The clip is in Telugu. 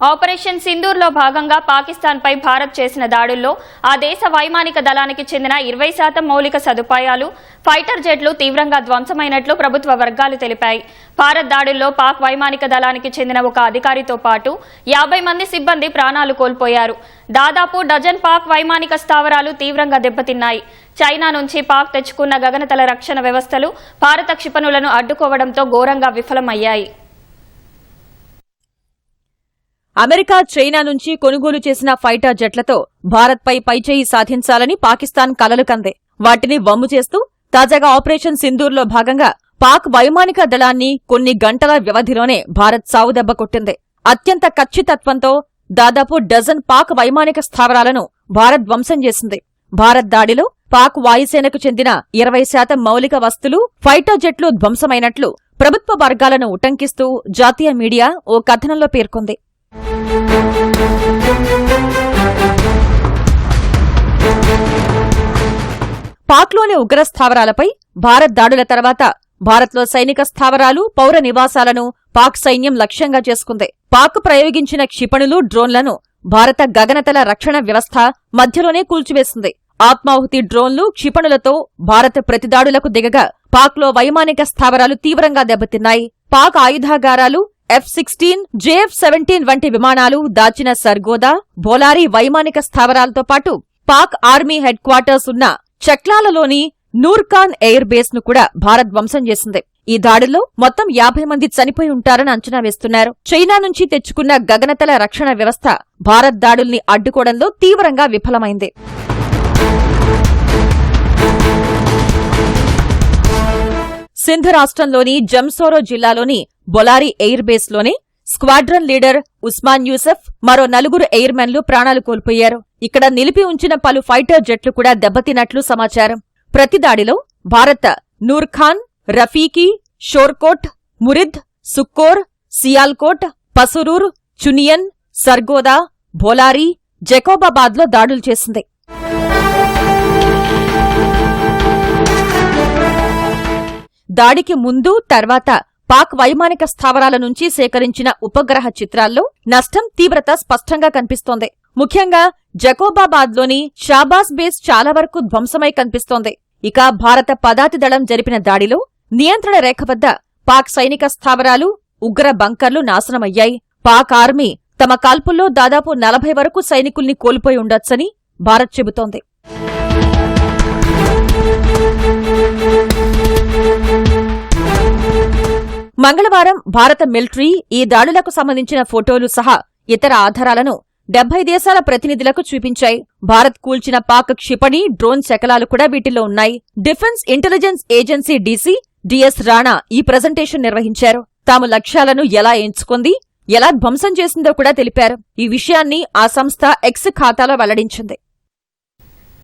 ఆపరేషన్ సింధూర్లో భాగంగా పాకిస్తాన్పై భారత్ చేసిన దాడుల్లో ఆ దేశ వైమానిక దళానికి చెందిన ఇరవై శాతం మౌలిక సదుపాయాలు ఫైటర్ జెట్లు తీవ్రంగా ధ్వంసమైనట్లు ప్రభుత్వ వర్గాలు తెలిపాయి. భారత్ దాడుల్లో పాక్ వైమానిక దళానికి చెందిన ఒక అధికారితో పాటు యాభై మంది సిబ్బంది ప్రాణాలు కోల్పోయారు. దాదాపు డజన్ పాక్ వైమానిక స్థావరాలు తీవ్రంగా దెబ్బతిన్నాయి. చైనా నుంచి పాక్ తెచ్చుకున్న గగనతల రక్షణ వ్యవస్థలు భారత క్షిపణులను అడ్డుకోవడంతో ఘోరంగా విఫలమయ్యాయి. అమెరికా చైనా నుంచి కొనుగోలు చేసిన ఫైటర్ జెట్లతో భారత్పై పైచేయి సాధించాలని పాకిస్తాన్ కలలు కందే. వాటిని వమ్ము చేస్తూ తాజాగా ఆపరేషన్ సింధూర్లో భాగంగా పాక్ వైమానిక దళాన్ని కొన్ని గంటల వ్యవధిలోనే భారత్ సావుదెబ్బ కొట్టింది. అత్యంత ఖచ్చితత్వంతో దాదాపు డజన్ పాక్ వైమానిక స్థావరాలను భారత్ ధ్వంసం చేసింది. భారత్ దాడిలో పాక్ వాయుసేనకు చెందిన ఇరవై శాతం మౌలిక వస్తులు ఫైటర్ జెట్లు ధ్వంసమైనట్లు ప్రభుత్వ వర్గాలను ఉటంకిస్తూ జాతీయ మీడియా ఓ కథనంలో పేర్కొంది. పాక్లోని ఉగ్ర స్థావరాలపై భారత్ దాడుల తర్వాత భారత్లో సైనిక స్థావరాలు పౌర నివాసాలను పాక్ సైన్యం లక్ష్యంగా చేసుకుంది. పాక్ ప్రయోగించిన క్షిపణులు డ్రోన్లను భారత గగనతల రక్షణ వ్యవస్థ మధ్యలోనే కూల్చివేసింది. ఆత్మాహుతి డ్రోన్లు క్షిపణులతో భారత ప్రతిదాడులకు దిగగా పాక్లో వైమానిక స్థావరాలు తీవ్రంగా దెబ్బతిన్నాయి. పాక్ ఆయుధాగారాలు ఎఫ్ సిక్స్టీన్ జేఎఫ్ సెవెంటీన్ వంటి విమానాలు దాచిన సర్గోదా బోలారి వైమానిక స్థావరాలతో పాటు పాక్ ఆర్మీ హెడ్ క్వార్టర్స్ ఉన్న చక్లాలలోని నూర్ఖాన్ ఎయిర్ బేస్ను కూడా భారత్ ధ్వంసం చేసింది. ఈ దాడుల్లో మొత్తం యాభై మంది చనిపోయి ఉంటారని అంచనా వేస్తున్నారు. చైనా నుంచి తెచ్చుకున్న గగనతల రక్షణ వ్యవస్థ భారత్ దాడుల్ని అడ్డుకోవడంలో తీవ్రంగా విఫలమైంది. సింధ్ రాష్ట్రంలోని జంసోరో జిల్లాలోని బొలారి ఎయిర్ బేస్లోనే స్క్వాడ్రన్ లీడర్ ఉస్మాన్ యూసఫ్ మరో నలుగురు ఎయిర్మెన్లు ప్రాణాలు కోల్పోయారు. ఇక్కడ నిలిపి ఉంచిన పలు ఫైటర్ జెట్లు కూడా దెబ్బతిన్నట్లు సమాచారం. ప్రతి దాడిలో భారత నూర్ఖాన్ రఫీకీ షోర్కోట్ మురిద్ సుక్కోర్ సియాల్కోట్ పసురూర్ చునియన్ సర్గోదా భోలారి జకోబాబాద్లో దాడులు చేసింది. దాడికి ముందు తర్వాత పాక్ వైమానిక స్థావరాల నుంచి సేకరించిన ఉపగ్రహ చిత్రాల్లో నష్టం తీవ్రత స్పష్టంగా కనిపిస్తోంది. ముఖ్యంగా జకోబాబాద్లోని షాబాస్ బేస్ చాలా వరకు ధ్వంసమై కనిపిస్తోంది. ఇక భారత పదాతి దళం జరిపిన దాడిలో నియంత్రణ రేఖ వద్ద పాక్ సైనిక స్థావరాలు ఉగ్ర బంకర్లు నాశనమయ్యాయి. పాక్ ఆర్మీ తమ కాల్పుల్లో దాదాపు నలభై వరకు సైనికుల్ని కోల్పోయి ఉండొచ్చని భారత్ చెబుతోంది. మంగళవారం భారత మిలిటరీ ఈ దాడులకు సంబంధించిన ఫోటోలు సహా ఇతర ఆధారాలను డెబ్బై దేశాల ప్రతినిధులకు చూపించాయి. భారత్ కూల్చిన పాక్ క్షిపణి డ్రోన్ శకలాలు కూడా వీటిలో ఉన్నాయి. Defence intelligence agency DC DS Rana ఈ ప్రజెంటేషన్ నిర్వహించారు. తాము లక్ష్యాలను ఎలా ఎంచుకుంది ఎలా ధ్వంసం చేసిందో కూడా తెలిపారు. ఈ విషయాన్ని ఆ సంస్థ ఎక్స్ ఖాతాలో వెల్లడించింది.